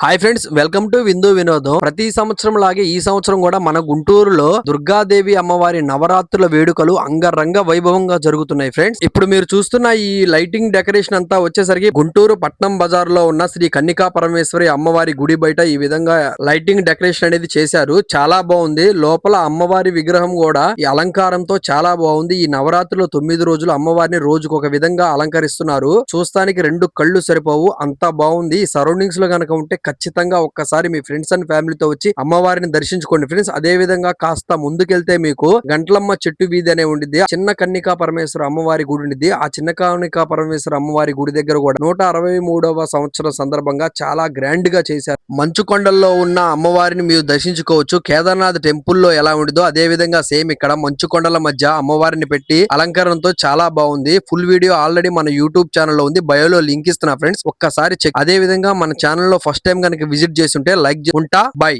Hi friends welcome to విందు వినోదం ప్రతి సంవత్సరం లాగే ఈ సంవత్సరం కూడా మన గుంటూరులో దుర్గాదేవి అమ్మవారి నవరాత్రుల వేడుకలు అంగరంగ వైభవంగా జరుగుతున్నాయి ఫ్రెండ్స్ ఇప్పుడు మీరు చూస్తున్న ఈ లైటింగ్ డెకరేషన్ అంతా వచ్చేసరికి గుంటూరు పట్నం బజార్లో ఉన్న శ్రీ కన్నికా పరమేశ్వరి అమ్మవారి గుడి బయట ఈ విధంగా లైటింగ్ డెకరేషన్ అనేది చేశారు. చాలా బాగుంది. లోపల అమ్మవారి విగ్రహం కూడా ఈ అలంకారంతో చాలా బాగుంది. ఈ నవరాత్రులు తొమ్మిది రోజులు అమ్మవారిని రోజుకు ఒక విధంగా అలంకరిస్తున్నారు. చూస్తానికి రెండు కళ్ళు సరిపోవు. అంతా బాగుంది. సరౌండింగ్స్లో గనక ఉంటే ఖచ్చితంగా ఒక్కసారి మీ ఫ్రెండ్స్ అండ్ ఫ్యామిలీతో వచ్చి అమ్మవారిని దర్శించుకోండి. ఫ్రెండ్స్ అదే విధంగా కాస్త ముందుకెళ్తే మీకు గంట్లమ్మ చెట్టు వీధి అనే ఉండిద్ది. చిన్న కన్నికా పరమేశ్వర అమ్మవారి గుడి ఉండిద్ది. ఆ చిన్న కన్నికా పరమేశ్వర అమ్మవారి గుడి దగ్గర కూడా నూట అరవై మూడవ సంవత్సరం సందర్భంగా చాలా గ్రాండ్గా చేశారు. మంచు కొండల్లో ఉన్న అమ్మవారిని మీరు దర్శించుకోవచ్చు. కేదార్నాథ్ టెంపుల్లో ఎలా ఉండిదో అదే విధంగా సేమ్ ఇక్కడ మంచు కొండల మధ్య అమ్మవారిని పెట్టి అలంకరణతో చాలా బాగుంది. ఫుల్ వీడియో ఆల్రెడీ మన యూట్యూబ్ ఛానల్లో ఉంది. బయోలో లింక్ ఇస్తున్నా ఫ్రెండ్స్ ఒక్కసారి చెక్. అదే విధంగా మన ఛానల్లో ఫస్ట్ టైం కనుక విజిట్ చేస్తుంటే లైక్ ఉంటా బై